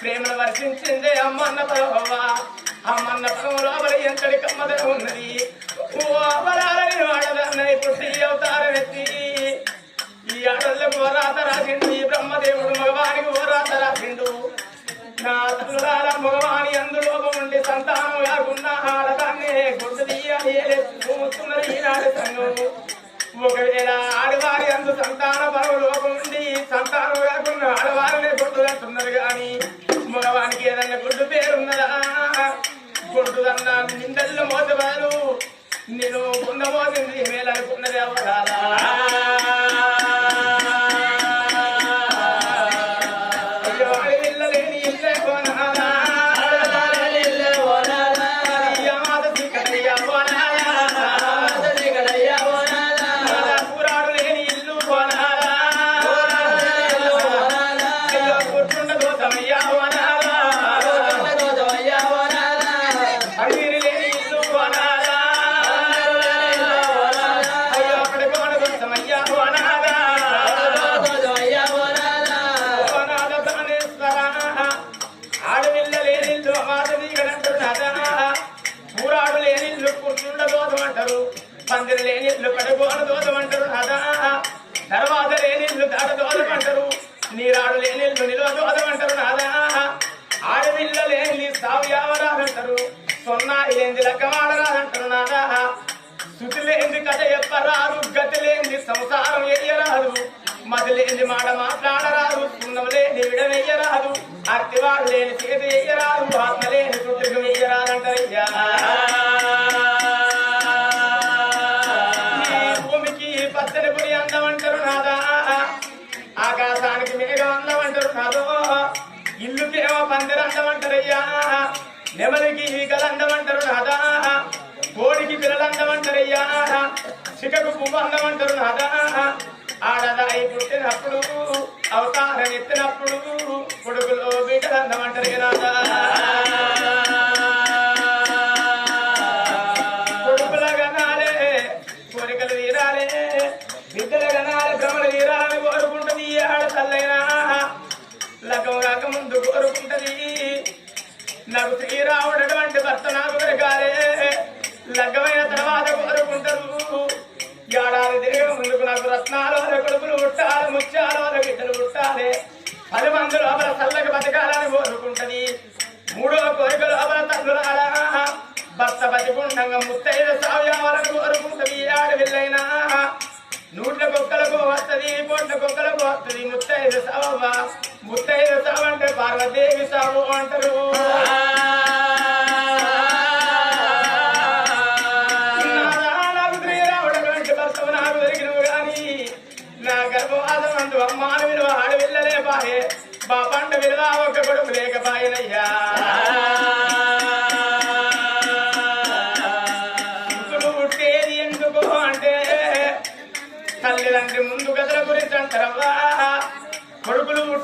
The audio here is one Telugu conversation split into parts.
ప్రేమను వర్షించిందే అమ్మన్న పరవ అమ్మన్న పరవ లోపల ఎంతటి కమ్మదనం ఉన్నది? ఓ అపరాలని వాడదన్నది పుట్టి అవతారం ఎత్తి. ఈ ఆడలకు ఓరాత రాసిండు ఈ బ్రహ్మదేవుడు మగవానికి ఓరాత రాసిండు నా తులాల మగవాణి అందులో ఉండి సంతానం కాకుండా ఆడదాన్ని గుడ్డు తీయాలి ఈనాడు ఒకవేళ ఆడవారి అందు సంతాన బలం లోపం ఉండి సంతానం కాకుండా ఆడవారినే గుడ్డులంటున్నారు కానీ గుడ్డుదన్నా నిందల్లో మోసవారు నేను పొందబోతుంది మేలనుకున్నది అవరాలా ఆడవిల్ల లేని సాగు యావరాదంటారు సొన్నాయి లేని లెక్కమాడరాదంటారు నాదా శృతి లేని కథ చెప్పరారు గతి లేని సంసారం ఎయ్యరాదు. మతి లేని మాట మాట్లాడరాదు సున్నం లేని విడవెయ్యరాదు అత్తివాడు లేని చేతి ఎయ్యరాదు ఆత్మ లేని శుద్ధికి వెయ్యరాదంటారయ్యా భూమికి పచ్చని పొడి అందమంటారు నాదా. ఆకాశానికి మేఘం అందమంటారు నాదో. ఇల్లుకేమో పందిరి అందమంటారయ్యా. నెమలికి ఈగలు అందమంటారు నాదా. కోడికి పిల్లలు అందమంటారయ్యా. చికకు పువ్వు అందమంటారు నాదా. ఆడదాయి పుట్టినప్పుడు అవతారం ఎత్తినప్పుడు కొడుకులో బిడ్డలు అందమంటారు నాదా. కోరుకుంటది నాకు శ్రీరాముడు అటువంటి భర్త నాకు దొరకాలే లగ్గమైన తర్వాత కోరుకుంటారు. ఏడాది తిరిగి ముందుకు నాకు రత్నాలు వాళ్ళ కొడుకులు పుట్టాలి ముత్యాలు వాళ్ళ బిడ్డలు పుట్టాలి. పది మంది లోపల చల్లకి బతకాలని కోరుకుంటది. మూడో కోరిక లోపల తల్లురాలా భర్త బతికుండంగా ముత్తైన సావ్యాలను కోరుకుంటది. ఈ వెళ్ళైనా నూట్ల కుక్కలకు వస్తుంది పొట్ల కుక్కలకు వస్తుంది ముత్తైన సావవ్వ ముత్తైదు సావు పార్వదేవి సావు అంటారు. నా గర్భవాసం అంటూ అమ్మాను విలువ ఆడవిల్లలే బాయే బాబండ విలువ ఒక కొడుకు లేకపాయనయ్యా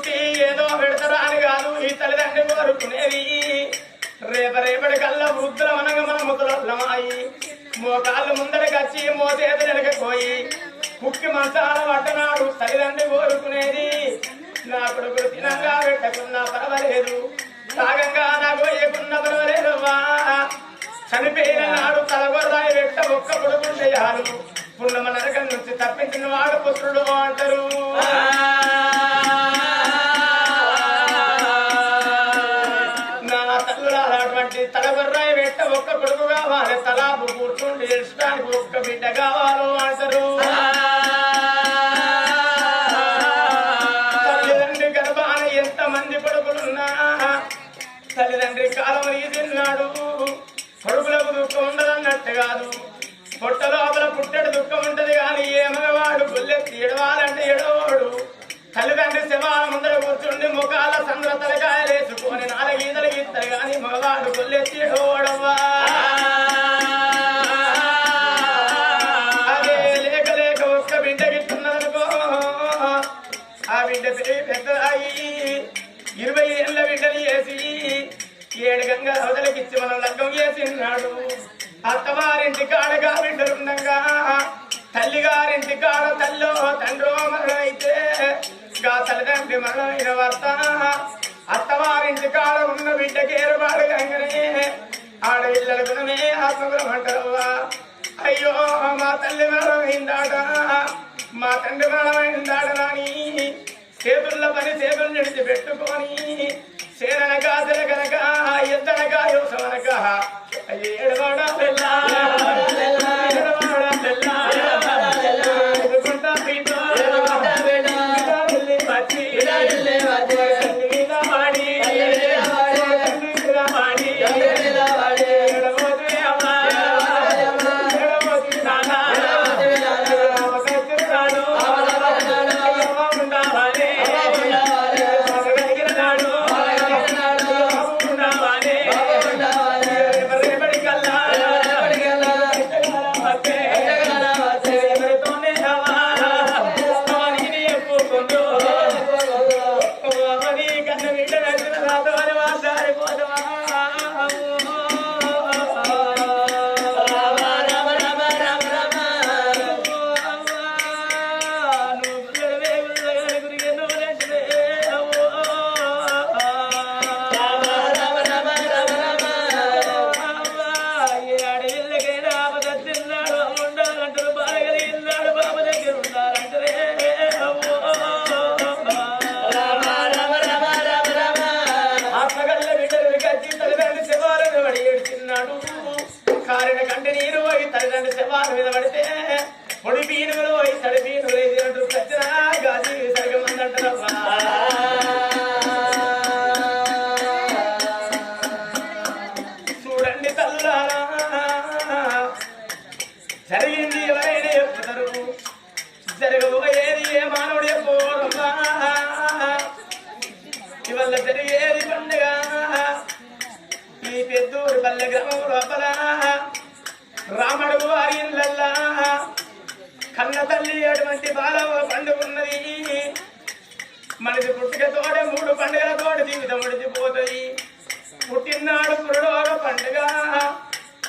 పుట్టి ఏదో పెడతారా అని కాదు. ఈ తల్లిదండ్రి కోరుకునేది. రేప రేపటి కల్లా వృద్ధుల అనగా మన ముద్రలమాయి మోకాళ్ళు ముందరికి వచ్చి మోసేది వెనకపోయి కుక్కి మంచాల పట్టనాడు తల్లిదండ్రి కోరుకునేది. నా కొడుకులు తినంగా పెట్టకున్నా పర్వాలేదు. సాగంగా నాకు వేయకున్నా పర్వాలేదు చనిపోయిన నాడు తలగొర్రాయి పెట్ట ఒక్క కొడుకులు చేయాలి. పుణ్యమ నరకం నుంచి తప్పించిన వాడు పుత్రుడు అంటారు. ఒక్క కొడుకు కావాలి తలాపు కూర్చుండి ఏడ్చడానికి ఒక్క బిడ్డ కావాలో అంటారు తల్లిదండ్రి గర్భాన ఎంత మంది కొడుకులున్నా తల్లిదండ్రి కాలం తిన్నాడు కొడుకులకు దుఃఖం ఉండదన్నట్టు కాదు. పొట్ట లోపల పుట్టడు దుఃఖం ఉంటది కానీ ఏ మగవాడు బుల్లెత్తి ఎడవాలంటే ఎడవాడు తల్లిదండ్రి శవాల ముందర కూర్చుండి ముఖాల సంద్ర తలకాయలేసుకొని నాలుగీదలు ఇద్దరు కానీ మగవాడు బుల్లెత్తి ఎడవాడవ్వా బిడ్డ పెద్ద అయ్యి ఇరవై ఏళ్ళ బిడ్డలు వేసి ఏడు గంగా అవతలకిచ్చి మనం లగ్గం చేసినాడు అత్తవారింటి కాడ గాబిడ్డలుండగా తల్లి గారింటి కాడ తల్లో తండ్రో మరణమైతే గా తల్లిదండ్రి మరణమైన భర్త అత్తవారింటి కాడ ఉన్న బిడ్డకి ఏర్పాటు కంగనే ఆడపిల్లల గుణమే ఆత్మగుణం అయ్యో మా తల్లి మరణమైందాట మా తండ్రి మరణమైందాట నాని. చేతుల్లో పని చేతులు నడిచి పెట్టుకొని చేరనక తిరగనక ఎద్దనక యోసమనక ఏడవడా పిల్ల.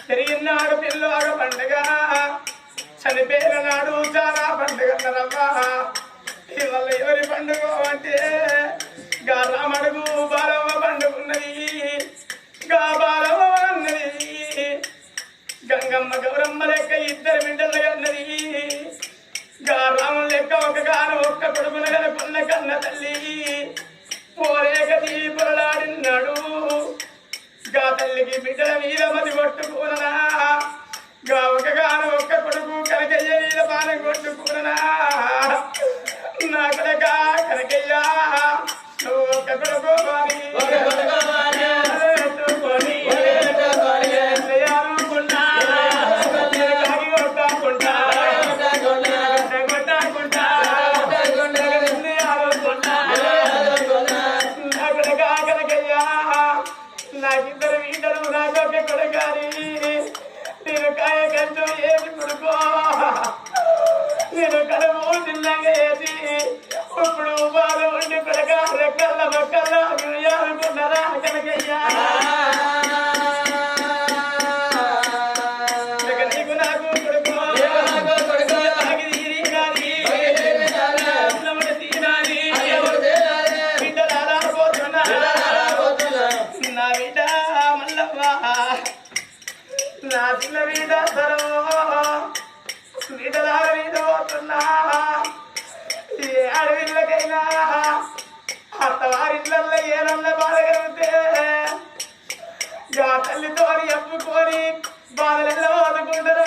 పెరిగినాడు పిల్లోగ పండుగ చనిపోయిన నాడు చాలా పండుగ రవ్వ ఎవరి పండుగ అంటే గా రామడుగు బాలవ పండుగ ఉన్నది. గా బాలవ ఉన్నది. గంగమ్మ గౌరమ్మ లెక్క ఇద్దరు బిడ్డలు కన్నది గా రాముని లెక్క ఒక గాను ఒక్క కొడుకున కనుకున్న కన్న తల్లి. పోలేక తీపురలాడినాడు. గా తల్లికి బిడ్డల మీద మది కొట్టుకుననా? గా ఒక గాను ఒక్క కొడుకు కనకయ్య మీద పానం కొట్టుకుననా? నా కనక కనకయ్యా నువ్వు ఒక్క కొడుకు తల్లితో ఎప్పుకొని బాధలలో వదుకుంటారట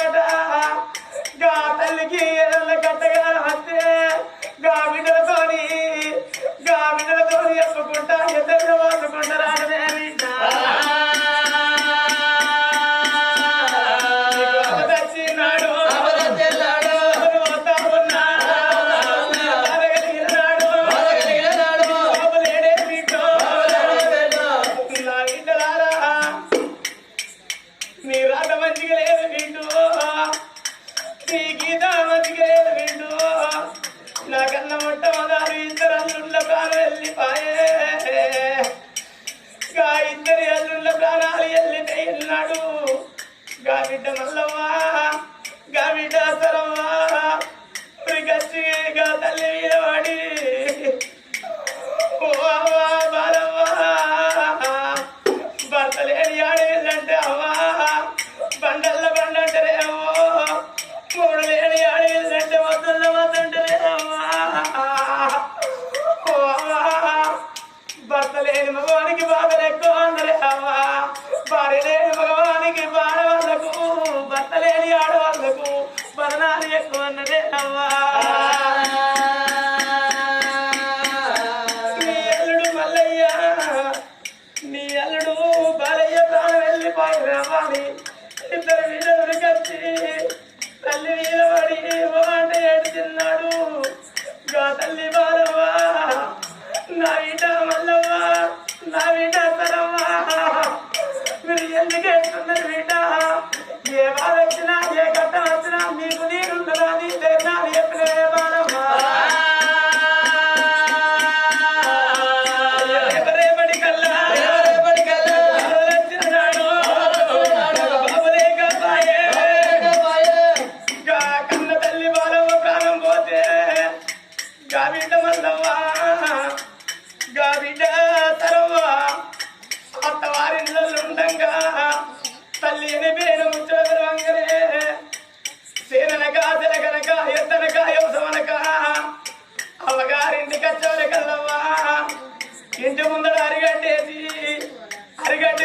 అరిగడ్డి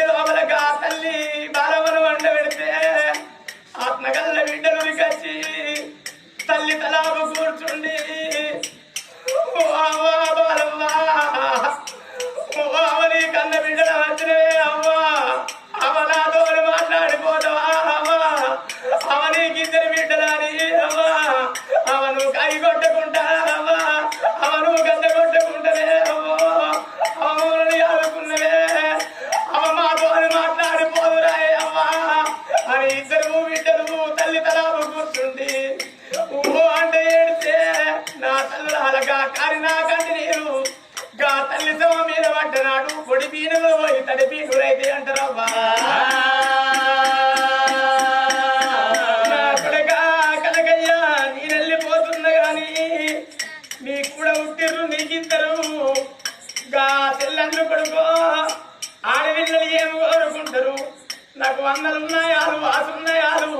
తల్లి అలగా నా కంటి నీరు. గా తల్లి సమ మీద పడ్డనాడు పొడి పీనులో పోయి తడి పీనులైతే అంటారవ్వా. నా కొడకా కనకయ్యా నేను వెళ్ళిపోతున్నా కానీ నీ కూడా ఉట్టిర్రు నీకిద్దరు గా తెల్లండ్రు కొడుకో ఆడపిల్లలు ఏమి కోరుకుంటారు? నాకు వందలు ఉన్నాయాలు వాసున్నాయాలు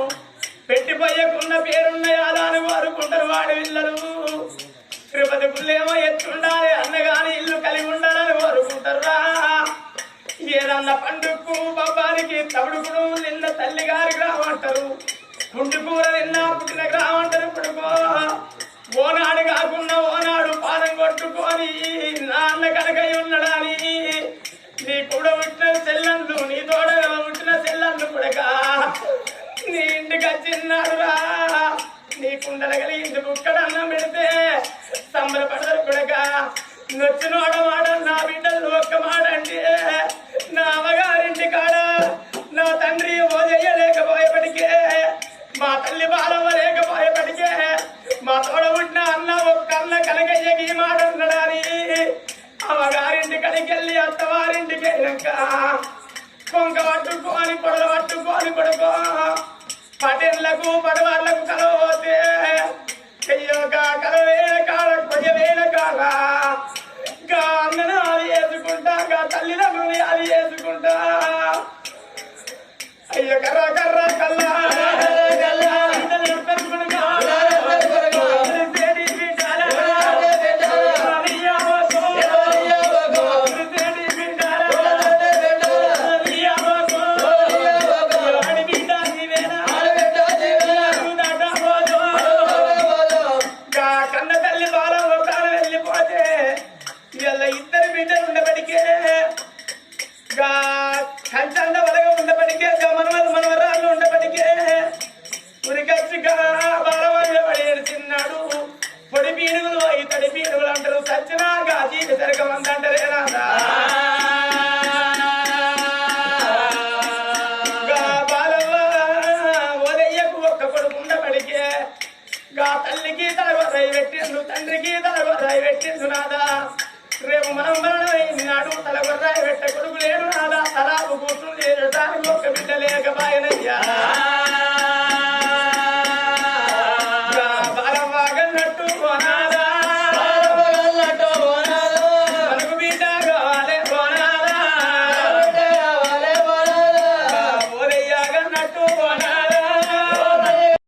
పెట్టిపోయకున్న పేరున్నాయాలు అని కోరుకుంటారు వాడపిల్లలు తిరుపతి గుళ్ళేమో ఎత్తుండాలి. అన్నగాని ఇల్లు కలిగి ఉండాలని కోరుకుంటారా ఏదన్న పండుగకు బొబ్బానికి తవుడుకుడు నిన్న తల్లి గారి గ్రామంటారు గుండు కూర నిన్న పుట్టిన గ్రామంటారు పుడుకో ఓనాడు కాకుండా ఓనాడు పాదం కొట్టుకొని నాన్న కనకై ఉన్నాడని నీ? కూడా పుట్టిన చెల్లెళ్ళు నీ తోడ పుట్టిన చెల్లెళ్ళు పుడక నీ ఇంటికి వచ్చిన్నాడు రా నీ కుండల కలిగి బుక్కడ అన్నం పెడితే సంబరపడరు కొడకా నొచ్చినోడ మాట నా బిడ్డలు ఒక్క మాట అంటే నా అమ్మగారింటి కాడ నా తండ్రి ఓ చెయ్యలేకపోయేపటికే మా తల్లి బాలవ్వ లేకపోయేపటికే మా తోడ పుట్టిన అన్న ఒక్క అన్న కనకయ్యకి ఈ మాట అన్నడాని అమ్మగారింటి కడికి వెళ్ళి అత్తవారింటికి వెళ్ళాక కొంక పట్టుకోని పొడలు పట్టుకోని కొడుకో పటేళ్ళకు పడవాళ్ళకు కలవతే చెయ్యక కలవే కాడ గా అన్నను అది వేసుకుంటా గా తల్లిదండ్రుని అది అయ్య కర్ర కర్ర కల్లా గా తల్లికి తలగొర్రై పెట్టిండు తండ్రికి తలగొర్రై పెట్టిండు నాదా. రేపు మనం మరణమైంది నాడు తలగొర్రాయి పెట్ట కొడుకు లేడు నాదా. తలాపు కూతురు లేక బిడ్డ లేక బాయనయ్యా